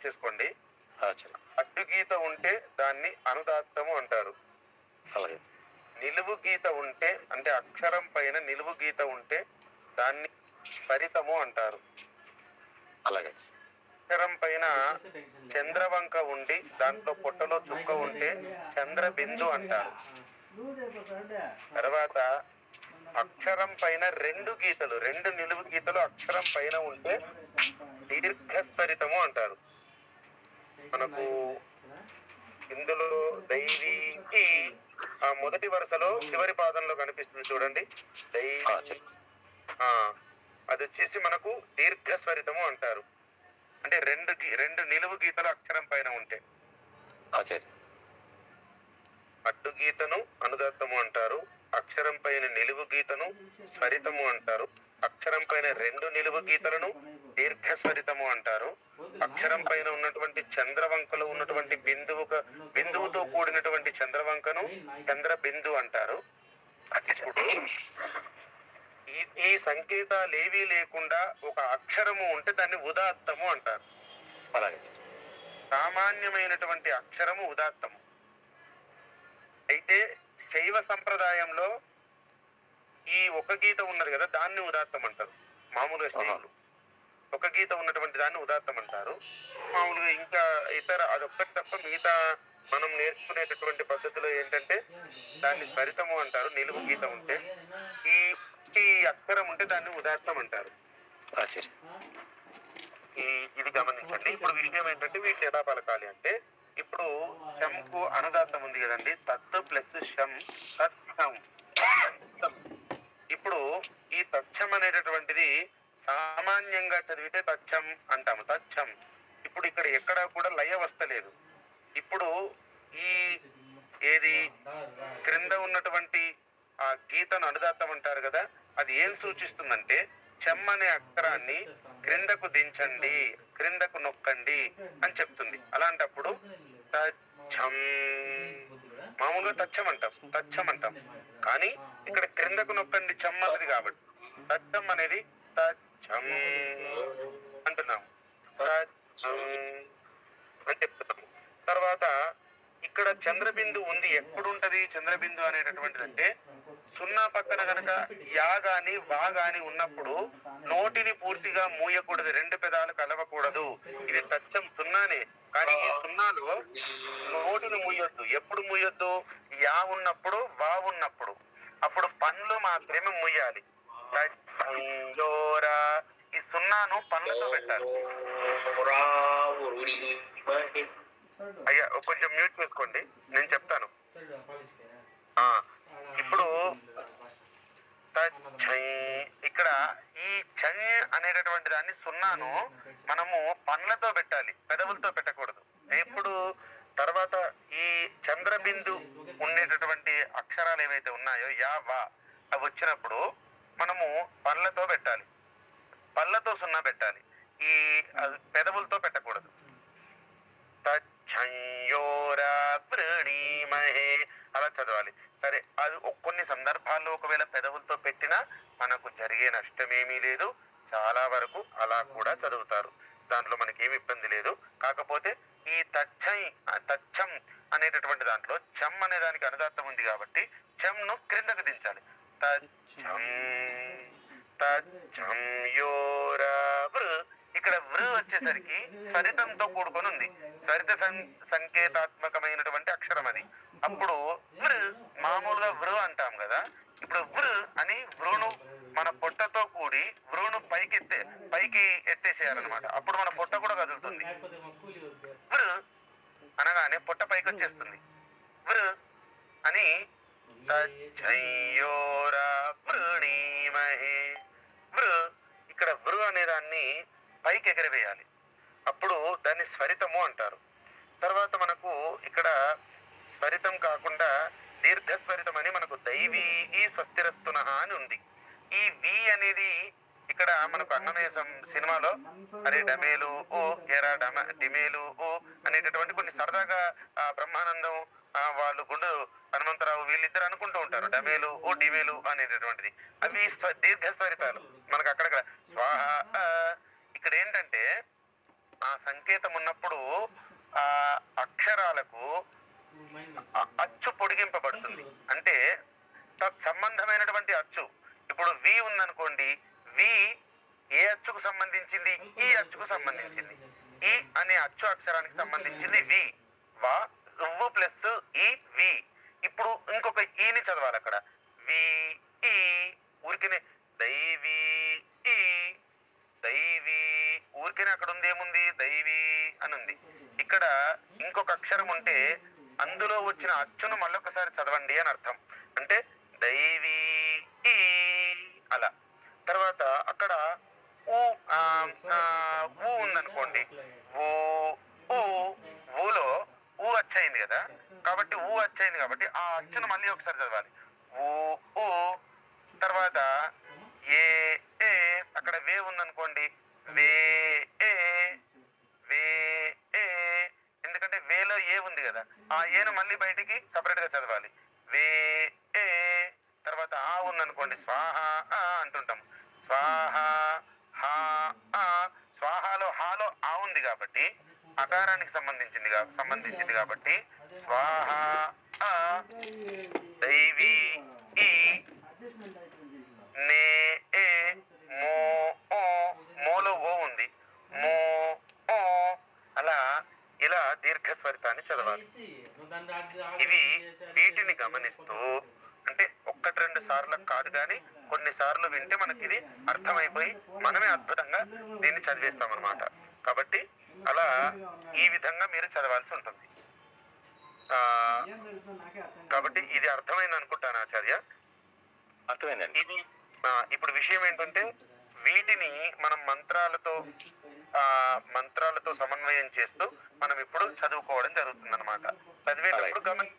Note చేసుకోండి అడ్డు గీత ఉంటే దాన్ని అనుదాత్తము అంటారు. అలాగే. నిలువు గీత ఉంటే అంటే అక్షరం పైన నిలువు గీత ఉంటే దాన్ని స్వరితము అంటారు. అలాగే. అక్షరం పైన చంద్రవంక ఉండి దాంట్లో పొట్టలో చుక్క ఉంటే చంద్ర బిందు అంటారు. తర్వాత అక్షరం పైన రెండు గీతలు రెండు నిలువు గీతలు అక్షరం పైన ఉంటే దీర్ఘస్వరితము అంటారు. మనకు ఇందులో దైవీకి ఆ మొదటి వరుసలో చివరి పాదంలో కనిపిస్తుంది చూడండి. దై ఆచార్య ఆ, అది వచ్చేసి మనకు దీర్ఘస్వరితము అంటారు. అంటే రెండు రెండు నిలువు గీతలు అక్షరం పైన ఉంటే. ఆచార్య అడ్డు గీతను అనుదాత్తము అంటారు. అక్షరం పైన నిలువు గీతను స్వరితము అంటారు. అక్షరం పైన రెండు నిలువు గీతలను దీర్ఘస్వరితము అంటారు. అక్షరం పైన ఉన్నటువంటి చంద్రవంకలో ఉన్నటువంటి బిందువుక బిందువుతో కూడినటువంటి చంద్రవంకను చంద్ర బిందు అంటారు ఇప్పుడు ఈ సంకేతాలు ఏవీ లేకుండా ఒక అక్షరము ఉంటే దాన్ని ఉదాత్తము అంటారు. అలాగే. సామాన్యమైనటువంటి అక్షరము ఉదాత్తము. అయితే శైవ సంప్రదాయంలో ఈ ఒక గీత ఉన్నది కదా దాన్ని ఉదాత్తం అంటారు. మామూలుగా శైవులు ఒక గీత ఉన్నటువంటి దాన్ని ఉదాత్తం అంటారు. మామూలుగా ఇంకా ఇతర అదొక్కటి తప్ప మిగతా మనం నేర్చుకునేటటువంటి పద్ధతిలో ఏంటంటే దాన్ని స్వరితము అంటారు నిలువు గీత ఉంటే ఈ ఈ అక్షరం ఉంటే దాన్ని ఉదాత్తం అంటారు. ఈ ఇది గమనించండి. ఇప్పుడు విషయం ఏంటంటే వీటిని ఎలా పలకాలి అంటే ఇప్పుడు శంకు అనుదాత్తం ఉంది కదండి. తత్ ప్లస్ శం తత్సం ఇప్పుడు ఈ తచ్చం అనేటటువంటిది సామాన్యంగా చదివితే తచ్చం అంటాము తచ్చం. ఇప్పుడు ఇక్కడ ఎక్కడా కూడా లయ వస్తలేదు. ఇప్పుడు ఈ ఏది క్రింద ఉన్నటువంటి ఆ గీతను అనుదాత్తం అంటారు కదా అది ఏం సూచిస్తుందంటే చెమ్ అనే అక్షరాన్ని క్రిందకు దించండి క్రిందకు నొక్కండి అని చెప్తుంది. అలాంటప్పుడు తచ్చం. మామూలుగా తచ్చం అంటాం తచ్చం అంటాం. కానీ ఇక్కడ క్రిందకు నొక్కండి చెమ్ అనేది కాబట్టి. తచ్చం అనేది సత్యం అంటున్నాం సత్యం అని చెప్తున్నాము తర్వాత ఇక్కడ చంద్రబిందు ఉంది. ఎప్పుడు చంద్రబిందు అనేటటువంటిది అంటే సున్నా పక్కన గనక యా గాని వా గాని ఉన్నప్పుడు నోటిని పూర్తిగా మూయకూడదు. రెండు పెదాలు కలవకూడదు. ఇది సత్యం సున్నానే. కానీ ఈ సున్నాలో నోటిని మూయొద్దు. ఎప్పుడు మూయొద్దు? యా ఉన్నప్పుడు వా ఉన్నప్పుడు. అప్పుడు పండ్లు మాత్రమే మూయాలి. తచ్చంజోరా. ఈ సున్నాను పండ్లతో పెట్టాలి. అయ్యా కొంచెం మ్యూట్ చేసుకోండి. నేను చెప్తాను. ఆ ఇప్పుడు ఇక్కడ ఈ చై అనేటటువంటి దాన్ని సున్నాను మనము పండ్లతో పెట్టాలి. పెదవులతో పెట్టకూడదు. ఎప్పుడు తర్వాత ఈ చంద్రబిందు ఉండేటటువంటి అక్షరాలు ఏవైతే ఉన్నాయో యా వా అవి వచ్చినప్పుడు మనము పండ్లతో పెట్టాలి. పళ్ళతో సున్నా పెట్టాలి. ఈ పెదవులతో పెట్టకూడదు. తచ్చంయోరా అలా చదవాలి. సరే అది కొన్ని సందర్భాల్లో ఒకవేళ పెదవులతో పెట్టినా మనకు జరిగే నష్టమేమీ లేదు. చాలా వరకు అలా కూడా చదువుతారు. దాంట్లో మనకి ఏమి ఇబ్బంది లేదు. కాకపోతే ఈ తచ్చం తచ్చం అనేటటువంటి దాంట్లో చం అనే దానికి అనుదార్థం ఉంది కాబట్టి చెంను క్రిందకు దించాలి. తచ్చం తచ్చం యోరా ఇక్కడ వృ వచ్చేసరికి సరితంతో కూడుకొని ఉంది. సరిత సంకేతాత్మకమైనటువంటి అక్షరం అది. అప్పుడు వృ మామూలుగా వృ అంటాం కదా. ఇప్పుడు వృ అని వృను మన పొట్టతో కూడి వృను పైకి ఎత్తే పైకి ఎత్తేసేయాలన్నమాట. అప్పుడు మన పొట్ట కూడా కదులుతుంది. వృ అనగానే పొట్ట పైకి వచ్చేస్తుంది వృ అని తయ్యో పైకి ఎగరవేయాలి అప్పుడు దాన్ని స్వరితము అంటారు. తర్వాత మనకు ఇక్కడ స్వరితం కాకుండా దీర్ఘస్వరితం అని మనకు దైవీ స్వస్తిరస్తున అని ఉంది. ఈ వి అనేది ఇక్కడ మనకు అన్నమేసం సినిమాలో అరే డమేలు ఓ ఎరా డమ డిమేలు ఓ అనేటటువంటి కొన్ని సరదాగా ఆ, బ్రహ్మానందం ఆ, వాళ్ళు గుండు హనుమంతరావు వీళ్ళిద్దరు అనుకుంటూ ఉంటారు. డమేలు ఓ డిమేలు అనేటటువంటిది. అవి దీర్ఘ స్వరితాలు మనకు అక్కడక్కడ ఇక్కడ ఏంటంటే ఆ సంకేతం ఉన్నప్పుడు ఆ అక్షరాలకు అచ్చు పొడిగింపబడుతుంది. అంటే తత్సంబంధమైనటువంటి అచ్చు. ఇప్పుడు వి ఉందనుకోండి వి ఏ అచ్చుకు సంబంధించింది? ఈ అచ్చుకు సంబంధించింది. ఈ అనే అచ్చు అక్షరానికి సంబంధించింది వి. వా రువ్వు ప్లస్ ఈ వి. ఇప్పుడు ఇంకొక ఈని చదవాలి అక్కడ వి ఈ ఊరికనే దైవీ ఈ దైవీ ఊరికేనే అక్కడ ఉంది ఏముంది? దైవీ అని ఉంది ఇక్కడ ఇంకొక అక్షరం ఉంటే అందులో వచ్చిన అచ్చును మళ్ళొకసారి చదవండి అని అర్థం. అంటే దైవీ ఈ అలా. తర్వాత అక్కడ ఊ ఆ, ఊ ఉందనుకోండి. ఊ ఊ ఊలో ఊ అచ్చయింది కదా? కాబట్టి ఊ అచ్చయింది కాబట్టి ఆ అచ్చును మళ్ళీ ఒకసారి చదవాలి. ఊ ఊ తర్వాత ఏ ఏ అక్కడ వే ఉందనుకోండి వే ఏ వే ఏ ఎందుకంటే వేలో ఏ ఉంది కదా ఆ ఏను మళ్ళీ బయటికి సపరేట్గా చదవాలి. వే ఏ తర్వాత ఆ ఉందనుకోండి స్వాహ ఆ అంటుంటాం స్వాహ హా ఆ స్వాహాలో హాలో ఆ ఉంది కాబట్టి అకారానికి సంబంధించింది సంబంధించింది కాబట్టి స్వాహ ఆ దైవీ ఈ నే ఏ మో ఓ మోలో ఓ ఉంది మో ఓ అలా ఇలా దీర్ఘస్వరితాన్ని చదవాలి ఇవి వీటిని గమనిస్తూ అంటే ఒక్కటి రెండు సార్లు కాదు కానీ కొన్ని సార్లు వింటే మనకి ఇది అర్థమైపోయి మనమే అద్భుతంగా దీన్ని చదివేస్తాం అనమాట కాబట్టి అలా ఈ విధంగా మీరు చదవాల్సి ఉంటుంది. ఆ, కాబట్టి ఇది అర్థమైంది అనుకుంటాను ఆచార్య. అర్థమైందండి. ఇది ఇప్పుడు విషయం ఏంటంటే వీటిని మనం మంత్రాలతో ఆ మంత్రాలతో సమన్వయం చేస్తూ మనం ఇప్పుడు చదువుకోవడం జరుగుతుంది అనమాట చదివేటప్పుడు గమనిస్తూ